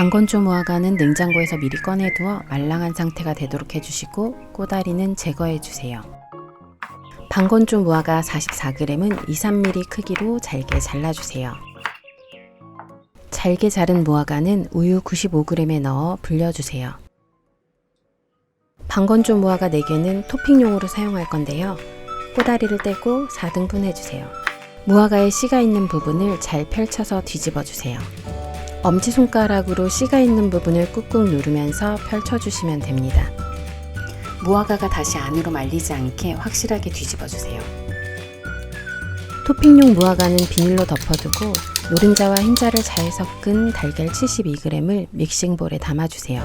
방건조 무화과는 냉장고에서 미리 꺼내두어 말랑한 상태가 되도록 해주시고 꼬다리는 제거해주세요. 방건조 무화과 44g은 2, 3mm 크기로 잘게 잘라주세요. 잘게 자른 무화과는 우유 95g에 넣어 불려주세요. 방건조 무화과 4개는 토핑용으로 사용할 건데요. 꼬다리를 떼고 4등분 해주세요. 무화과에 씨가 있는 부분을 잘 펼쳐서 뒤집어 주세요. 엄지손가락으로 씨가 있는 부분을 꾹꾹 누르면서 펼쳐주시면 됩니다. 무화과가 다시 안으로 말리지 않게 확실하게 뒤집어 주세요. 토핑용 무화과는 비닐로 덮어두고 노른자와 흰자를 잘 섞은 달걀 72g을 믹싱볼에 담아주세요.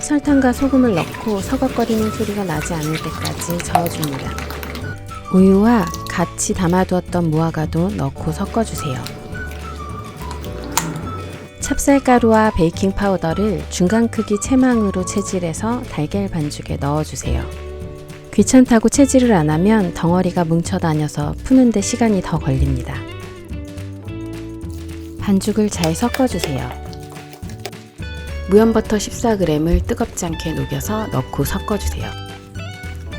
설탕과 소금을 넣고 서걱거리는 소리가 나지 않을 때까지 저어줍니다. 우유와 같이 담아두었던 무화과도 넣고 섞어주세요. 찹쌀가루와 베이킹 파우더를 중간 크기 채망으로 채질해서 달걀 반죽에 넣어주세요. 귀찮다고 채질을 안 하면 덩어리가 뭉쳐 다녀서 푸는데 시간이 더 걸립니다. 반죽을 잘 섞어주세요. 무염버터 14g을 뜨겁지 않게 녹여서 넣고 섞어주세요.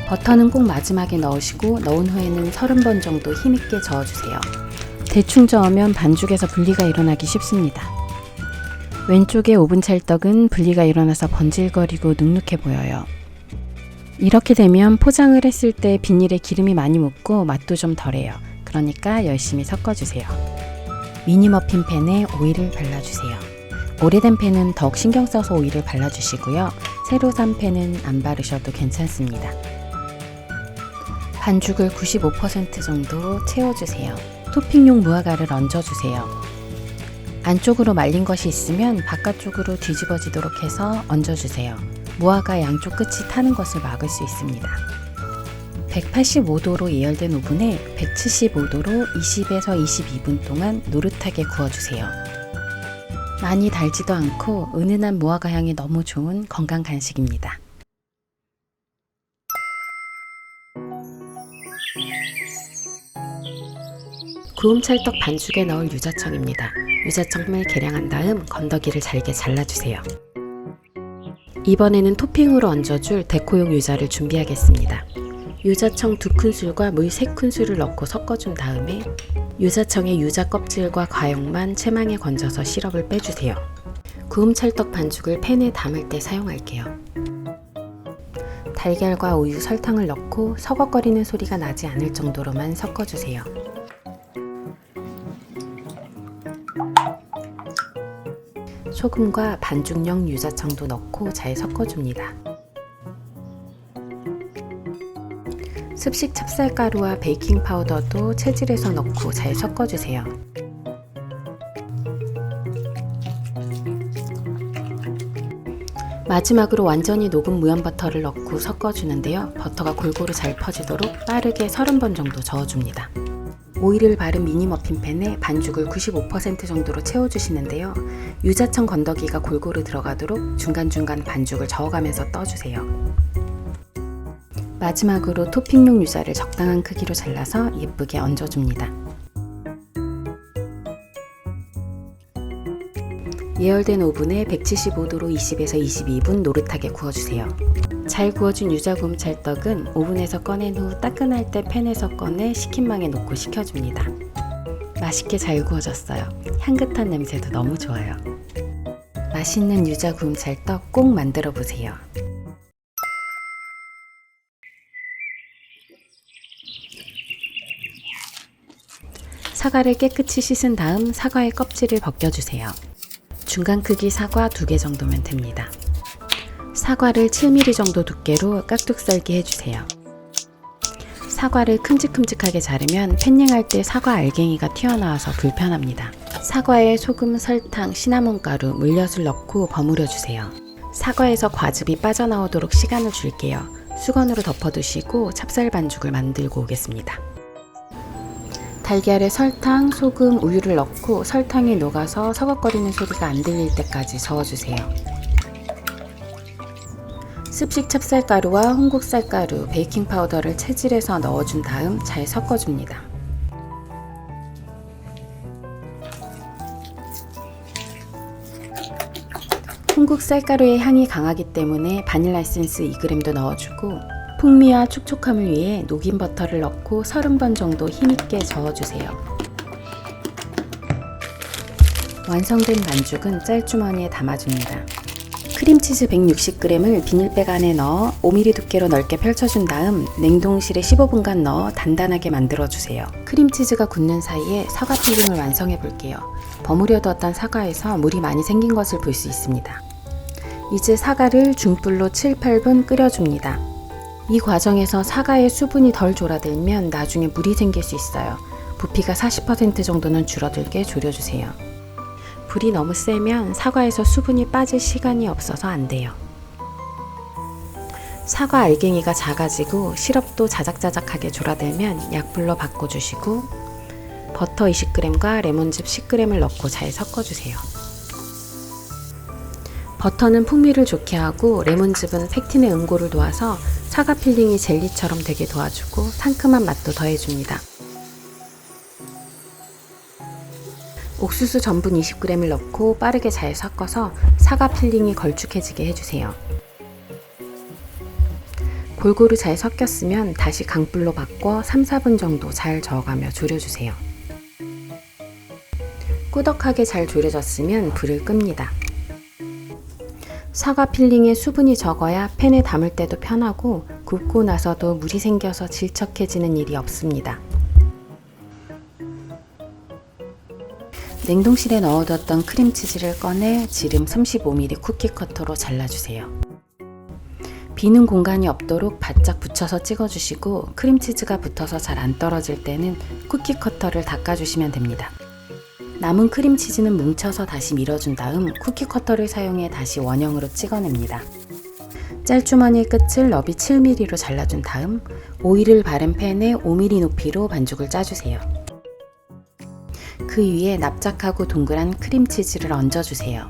버터는 꼭 마지막에 넣으시고 넣은 후에는 30번 정도 힘있게 저어주세요. 대충 저으면 반죽에서 분리가 일어나기 쉽습니다. 왼쪽의 오븐 찰떡은 분리가 일어나서 번질거리고 눅눅해 보여요. 이렇게 되면 포장을 했을 때 비닐에 기름이 많이 묻고 맛도 좀 덜해요. 그러니까 열심히 섞어주세요. 미니 머핀 팬에 오일을 발라주세요. 오래된 팬은 더욱 신경 써서 오일을 발라주시고요. 새로 산 팬은 안 바르셔도 괜찮습니다. 반죽을 95% 정도 채워주세요. 토핑용 무화과를 얹어주세요. 안쪽으로 말린 것이 있으면 바깥쪽으로 뒤집어지도록 해서 얹어주세요. 무화과 양쪽 끝이 타는 것을 막을 수 있습니다. 185도로 예열된 오븐에 175도로 20에서 22분 동안 노릇하게 구워주세요. 많이 달지도 않고 은은한 무화과 향이 너무 좋은 건강 간식입니다. 구움 찰떡 반죽에 넣을 유자청입니다. 유자청을 계량한 다음 건더기를 잘게 잘라주세요. 이번에는 토핑으로 얹어줄 데코용 유자를 준비하겠습니다. 유자청 2큰술과 물 3큰술을 넣고 섞어준 다음에 유자청의 유자 껍질과 과육만 채망에 건져서 시럽을 빼주세요. 구움 찰떡 반죽을 팬에 담을 때 사용할게요. 달걀과 우유, 설탕을 넣고 서걱거리는 소리가 나지 않을 정도로만 섞어주세요. 소금과 반죽용 유자청도 넣고 잘 섞어줍니다. 습식 찹쌀가루와 베이킹 파우더도 채질해서 넣고 잘 섞어주세요. 마지막으로 완전히 녹은 무염 버터를 넣고 섞어주는데요. 버터가 골고루 잘 퍼지도록 빠르게 30번 정도 저어줍니다. 오일을 바른 미니 머핀팬에 반죽을 95% 정도로 채워주시는데요. 유자청 건더기가 골고루 들어가도록 중간중간 반죽을 저어가면서 떠주세요. 마지막으로 토핑용 유자를 적당한 크기로 잘라서 예쁘게 얹어줍니다. 예열된 오븐에 175도로 20에서 22분 노릇하게 구워주세요. 잘 구워준 유자구움 찰떡은 오븐에서 꺼낸 후 따끈할 때 팬에서 꺼내 식힌망에 넣고 식혀줍니다. 맛있게 잘 구워졌어요. 향긋한 냄새도 너무 좋아요. 맛있는 유자구움 찰떡 꼭 만들어 보세요. 사과를 깨끗이 씻은 다음 사과의 껍질을 벗겨주세요. 중간 크기 사과 2개 정도면 됩니다. 사과를 7mm 정도 두께로 깍둑 썰기 해주세요. 사과를 큼직큼직하게 자르면 팬닝할 때 사과 알갱이가 튀어나와서 불편합니다. 사과에 소금, 설탕, 시나몬 가루, 물엿을 넣고 버무려 주세요. 사과에서 과즙이 빠져나오도록 시간을 줄게요. 수건으로 덮어두시고 찹쌀 반죽을 만들고 오겠습니다. 달걀에 설탕, 소금, 우유를 넣고 설탕이 녹아서 서걱거리는 소리가 안 들릴 때까지 저어주세요. 습식 찹쌀가루와 홍국 쌀가루, 베이킹 파우더를 채질해서 넣어준 다음 잘 섞어줍니다. 홍국 쌀가루의 향이 강하기 때문에 바닐라 에센스 2g도 넣어주고 풍미와 촉촉함을 위해 녹인 버터를 넣고 30번 정도 힘있게 저어주세요. 완성된 반죽은 짤주머니에 담아줍니다. 크림치즈 160g을 비닐백 안에 넣어 5mm 두께로 넓게 펼쳐준 다음 냉동실에 15분간 넣어 단단하게 만들어주세요. 크림치즈가 굳는 사이에 사과 필링을 완성해 볼게요. 버무려 두었던 사과에서 물이 많이 생긴 것을 볼 수 있습니다. 이제 사과를 중불로 7, 8분 끓여줍니다. 이 과정에서 사과의 수분이 덜 졸아들면 나중에 물이 생길 수 있어요. 부피가 40% 정도는 줄어들게 졸여주세요. 불이 너무 세면 사과에서 수분이 빠질 시간이 없어서 안 돼요. 사과 알갱이가 작아지고 시럽도 자작자작하게 졸아들면 약불로 바꿔주시고 버터 20g과 레몬즙 10g을 넣고 잘 섞어주세요. 버터는 풍미를 좋게 하고 레몬즙은 팩틴의 응고를 도와서 사과 필링이 젤리처럼 되게 도와주고 상큼한 맛도 더해줍니다. 옥수수 전분 20g을 넣고 빠르게 잘 섞어서 사과 필링이 걸쭉해지게 해주세요. 골고루 잘 섞였으면 다시 강불로 바꿔 3, 4분 정도 잘 저어가며 졸여주세요. 꾸덕하게 잘 졸여졌으면 불을 끕니다. 사과 필링에 수분이 적어야 팬에 담을 때도 편하고 굽고 나서도 물이 생겨서 질척해지는 일이 없습니다. 냉동실에 넣어뒀던 크림치즈를 꺼내 지름 35mm 쿠키 커터로 잘라주세요. 비는 공간이 없도록 바짝 붙여서 찍어주시고 크림치즈가 붙어서 잘 안 떨어질 때는 쿠키 커터를 닦아주시면 됩니다. 남은 크림치즈는 뭉쳐서 다시 밀어준 다음 쿠키 커터를 사용해 다시 원형으로 찍어냅니다. 짤주머니 끝을 너비 7mm로 잘라준 다음 오일을 바른 팬에 5mm 높이로 반죽을 짜주세요. 그 위에 납작하고 동그란 크림치즈를 얹어주세요.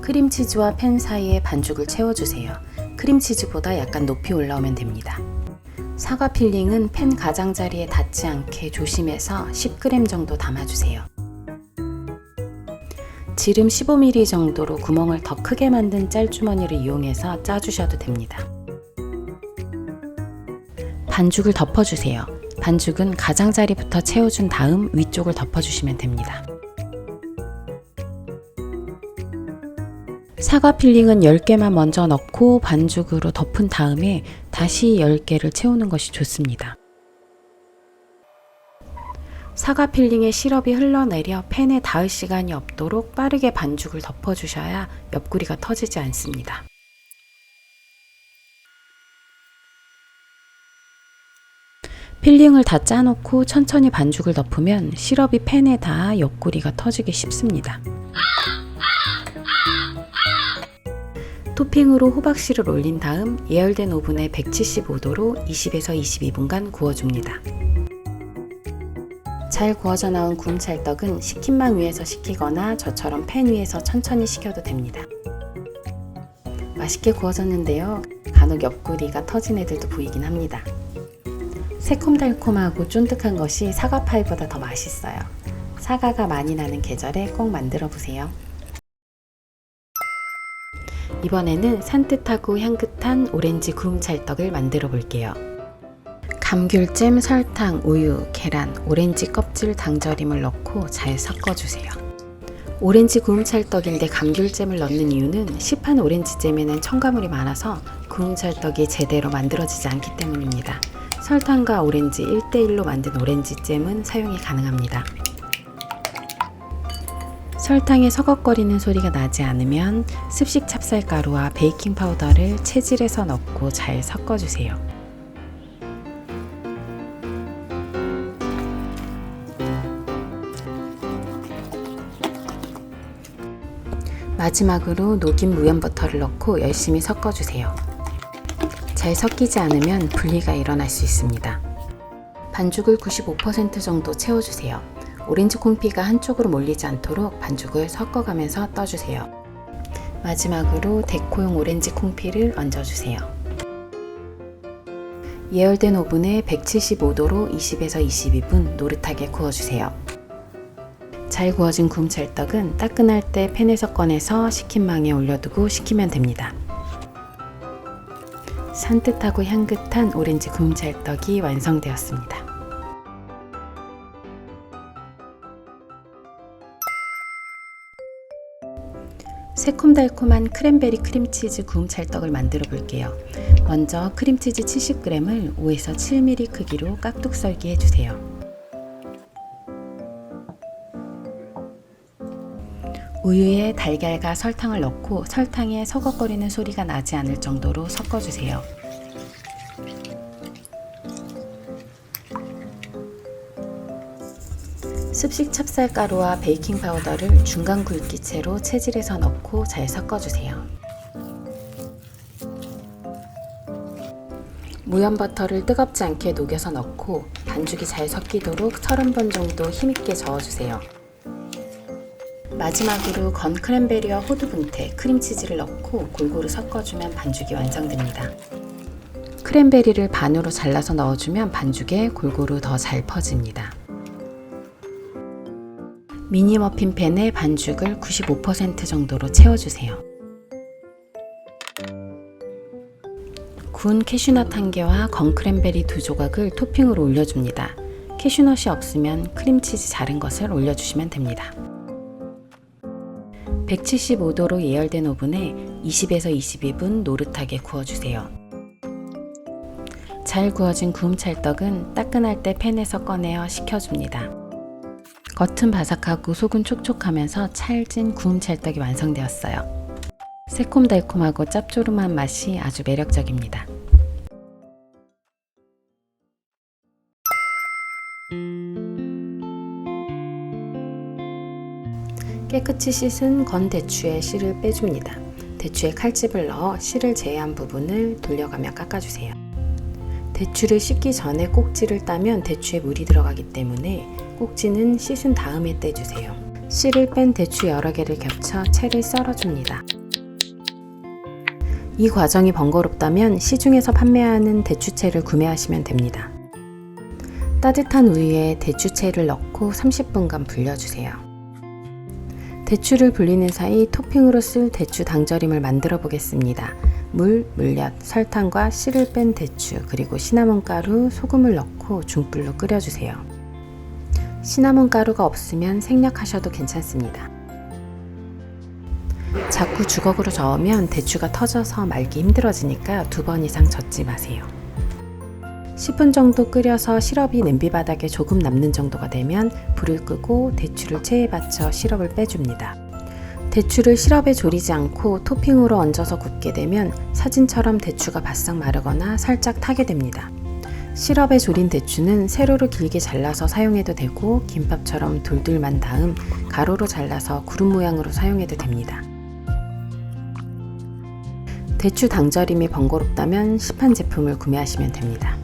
크림치즈와 팬 사이에 반죽을 채워주세요. 크림치즈보다 약간 높이 올라오면 됩니다. 사과 필링은 팬 가장자리에 닿지 않게 조심해서 10g 정도 담아주세요. 지름 15mm 정도로 구멍을 더 크게 만든 짤주머니를 이용해서 짜주셔도 됩니다. 반죽을 덮어주세요. 반죽은 가장자리부터 채워준 다음 위쪽을 덮어주시면 됩니다. 사과 필링은 10개만 먼저 넣고 반죽으로 덮은 다음에 다시 10개를 채우는 것이 좋습니다. 사과 필링의 시럽이 흘러내려 팬에 닿을 시간이 없도록 빠르게 반죽을 덮어주셔야 옆구리가 터지지 않습니다. 필링을 다 짜놓고 천천히 반죽을 덮으면 시럽이 팬에 닿아 옆구리가 터지기 쉽습니다. 토핑으로 호박씨를 올린 다음 예열된 오븐에 175도로 20에서 22분간 구워줍니다. 잘 구워져 나온 구운 찰떡은 식힌망 위에서 식히거나 저처럼 팬 위에서 천천히 식혀도 됩니다. 맛있게 구워졌는데요. 간혹 옆구리가 터진 애들도 보이긴 합니다. 새콤달콤하고 쫀득한 것이 사과파이보다 더 맛있어요. 사과가 많이 나는 계절에 꼭 만들어 보세요. 이번에는 산뜻하고 향긋한 오렌지 구움 찰떡을 만들어 볼게요. 감귤잼, 설탕, 우유, 계란, 오렌지 껍질, 당절임을 넣고 잘 섞어주세요. 오렌지 구움 찰떡인데 감귤잼을 넣는 이유는 시판 오렌지잼에는 첨가물이 많아서 구움 찰떡이 제대로 만들어지지 않기 때문입니다. 설탕과 오렌지 1대1로 만든 오렌지잼은 사용이 가능합니다. 설탕의 서걱거리는 소리가 나지 않으면 습식 찹쌀가루와 베이킹 파우더를 체질에서 넣고 잘 섞어주세요. 마지막으로 녹인 무염 버터를 넣고 열심히 섞어주세요. 잘 섞이지 않으면 분리가 일어날 수 있습니다. 반죽을 95% 정도 채워주세요. 오렌지 콩피가 한쪽으로 몰리지 않도록 반죽을 섞어가면서 떠주세요. 마지막으로 데코용 오렌지 콩피를 얹어주세요. 예열된 오븐에 175도로 20에서 22분 노릇하게 구워주세요. 잘 구워진 구움 찰떡은 따끈할 때 팬에서 꺼내서 식힌망에 올려두고 식히면 됩니다. 산뜻하고 향긋한 오렌지 구움 찰떡이 완성되었습니다. 새콤달콤한 크랜베리 크림치즈 구움 찰떡을 만들어 볼게요. 먼저 크림치즈 70g을 5에서 7mm 크기로 깍둑 썰기 해 주세요. 우유에 달걀과 설탕을 넣고 설탕에 서걱거리는 소리가 나지 않을 정도로 섞어주세요. 습식 찹쌀가루와 베이킹 파우더를 중간 굵기채로 체질해서 넣고 잘 섞어주세요. 무염 버터를 뜨겁지 않게 녹여서 넣고 반죽이 잘 섞이도록 30번 정도 힘있게 저어주세요. 마지막으로 건 크랜베리와 호두 분태, 크림치즈를 넣고 골고루 섞어주면 반죽이 완성됩니다. 크랜베리를 반으로 잘라서 넣어주면 반죽에 골고루 더 잘 퍼집니다. 미니 머핀 팬에 반죽을 95% 정도로 채워주세요. 구운 캐슈넛 한 개와 건 크랜베리 두 조각을 토핑으로 올려줍니다. 캐슈넛이 없으면 크림치즈 자른 것을 올려주시면 됩니다. 175도로 예열된 오븐에 20에서 22분 노릇하게 구워주세요. 잘 구워진 구움 찰떡은 따끈할 때 팬에서 꺼내어 식혀줍니다. 겉은 바삭하고 속은 촉촉하면서 찰진 구움 찰떡이 완성되었어요. 새콤달콤하고 짭조름한 맛이 아주 매력적입니다. 깨끗이 씻은 건 대추에 씨를 빼줍니다. 대추에 칼집을 넣어 씨를 제외한 부분을 돌려가며 깎아주세요. 대추를 씻기 전에 꼭지를 따면 대추에 물이 들어가기 때문에 꼭지는 씻은 다음에 떼주세요. 씨를 뺀 대추 여러 개를 겹쳐 채를 썰어줍니다. 이 과정이 번거롭다면 시중에서 판매하는 대추채를 구매하시면 됩니다. 따뜻한 우유에 대추채를 넣고 30분간 불려주세요. 대추를 불리는 사이 토핑으로 쓸 대추 당절임을 만들어 보겠습니다. 물, 물엿, 설탕과 씨를 뺀 대추, 그리고 시나몬 가루, 소금을 넣고 중불로 끓여주세요. 시나몬 가루가 없으면 생략하셔도 괜찮습니다. 자꾸 주걱으로 저으면 대추가 터져서 말기 힘들어지니까 두 번 이상 젓지 마세요. 10분 정도 끓여서 시럽이 냄비 바닥에 조금 남는 정도가 되면 불을 끄고 대추를 체에 받쳐 시럽을 빼줍니다. 대추를 시럽에 졸이지 않고 토핑으로 얹어서 굽게 되면 사진처럼 대추가 바싹 마르거나 살짝 타게 됩니다. 시럽에 졸인 대추는 세로로 길게 잘라서 사용해도 되고 김밥처럼 돌돌 만 다음 가로로 잘라서 구름 모양으로 사용해도 됩니다. 대추 당절임이 번거롭다면 시판 제품을 구매하시면 됩니다.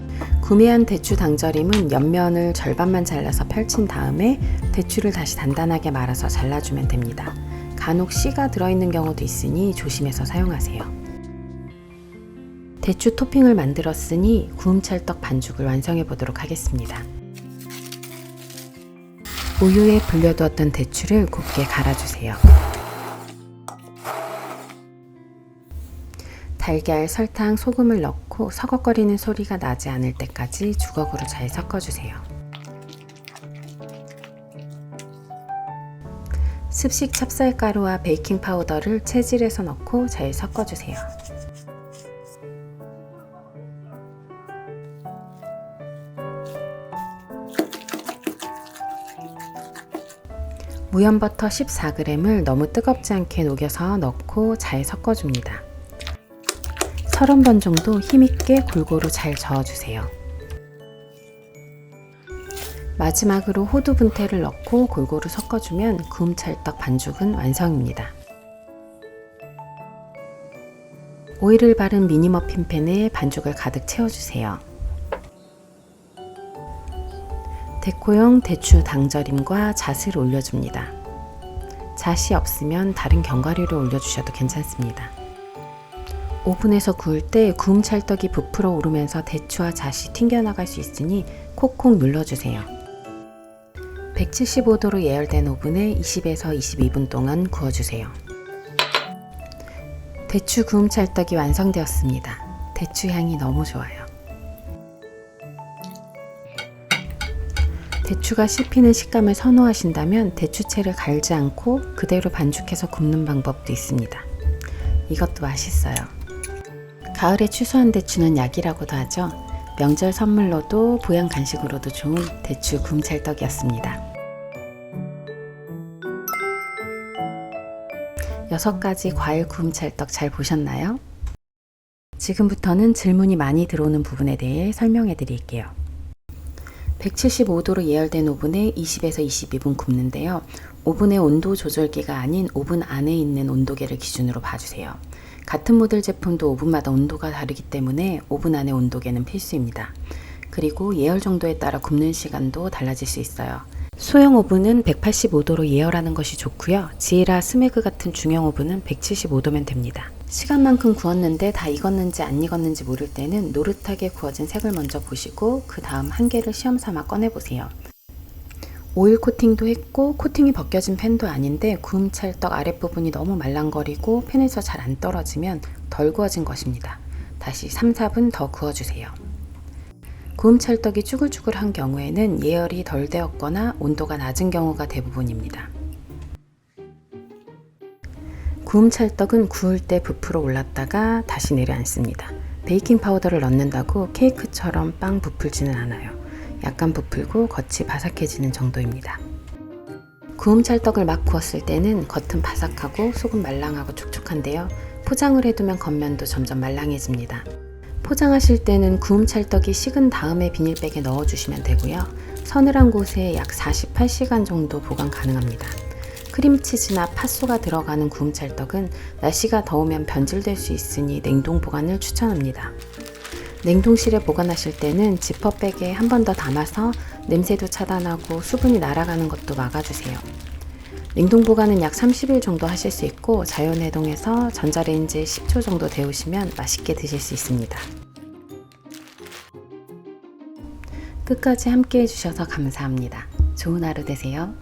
구매한 대추 당절임은 옆면을 절반만 잘라서 펼친 다음에 대추를 다시 단단하게 말아서 잘라주면 됩니다. 간혹 씨가 들어있는 경우도 있으니 조심해서 사용하세요. 대추 토핑을 만들었으니 구움찰떡 반죽을 완성해 보도록 하겠습니다. 우유에 불려두었던 대추를 곱게 갈아주세요. 달걀, 설탕, 소금을 넣고 서걱거리는 소리가 나지 않을 때까지 주걱으로 잘 섞어주세요. 습식 찹쌀가루와 베이킹 파우더를 체질해서 넣고 잘 섞어주세요. 무염버터 14g을 너무 뜨겁지 않게 녹여서 넣고 잘 섞어줍니다. 30번 정도 힘있게 골고루 잘 저어주세요. 마지막으로 호두 분태를 넣고 골고루 섞어주면 구움찰떡 반죽은 완성입니다. 오일을 바른 미니 머핀 팬에 반죽을 가득 채워주세요. 데코용 대추 당절임과 잣을 올려줍니다. 잣이 없으면 다른 견과류를 올려주셔도 괜찮습니다. 오븐에서 구울 때 구움 찰떡이 부풀어 오르면서 대추와 잣이 튕겨나갈 수 있으니 콕콕 눌러주세요. 175도로 예열된 오븐에 20에서 22분 동안 구워주세요. 대추 구움 찰떡이 완성되었습니다. 대추 향이 너무 좋아요. 대추가 씹히는 식감을 선호하신다면 대추채를 갈지 않고 그대로 반죽해서 굽는 방법도 있습니다. 이것도 맛있어요. 가을에 추수한 대추는 약이라고도 하죠. 명절 선물로도 보양 간식으로도 좋은 대추 굼찰떡이었습니다. 여섯 가지 과일 굼찰떡 잘 보셨나요? 지금부터는 질문이 많이 들어오는 부분에 대해 설명해 드릴게요. 175도로 예열된 오븐에 20에서 22분 굽는데요. 오븐의 온도 조절기가 아닌 오븐 안에 있는 온도계를 기준으로 봐주세요. 같은 모델 제품도 오븐마다 온도가 다르기 때문에 오븐 안의 온도계는 필수입니다. 그리고 예열 정도에 따라 굽는 시간도 달라질 수 있어요. 소형 오븐은 185도로 예열하는 것이 좋고요. 지이라 스메그 같은 중형 오븐은 175도면 됩니다. 시간만큼 구웠는데 다 익었는지 안 익었는지 모를 때는 노릇하게 구워진 색을 먼저 보시고 그 다음 한 개를 시험 삼아 꺼내 보세요. 오일 코팅도 했고 코팅이 벗겨진 팬도 아닌데 구움 찰떡 아랫부분이 너무 말랑거리고 팬에서 잘 안 떨어지면 덜 구워진 것입니다. 다시 3, 4분 더 구워주세요. 구움 찰떡이 쭈글쭈글한 경우에는 예열이 덜 되었거나 온도가 낮은 경우가 대부분입니다. 구움 찰떡은 구울 때 부풀어 올랐다가 다시 내려앉습니다. 베이킹 파우더를 넣는다고 케이크처럼 빵 부풀지는 않아요. 약간 부풀고 겉이 바삭해지는 정도입니다. 구움 찰떡을 막 구웠을 때는 겉은 바삭하고 속은 말랑하고 촉촉한데요. 포장을 해두면 겉면도 점점 말랑해집니다. 포장하실 때는 구움 찰떡이 식은 다음에 비닐백에 넣어주시면 되고요. 서늘한 곳에 약 48시간 정도 보관 가능합니다. 크림치즈나 팥소가 들어가는 구움 찰떡은 날씨가 더우면 변질될 수 있으니 냉동 보관을 추천합니다. 냉동실에 보관하실 때는 지퍼백에 한 번 더 담아서 냄새도 차단하고 수분이 날아가는 것도 막아주세요. 냉동 보관은 약 30일 정도 하실 수 있고 자연 해동해서 전자레인지에 10초 정도 데우시면 맛있게 드실 수 있습니다. 끝까지 함께 해주셔서 감사합니다. 좋은 하루 되세요.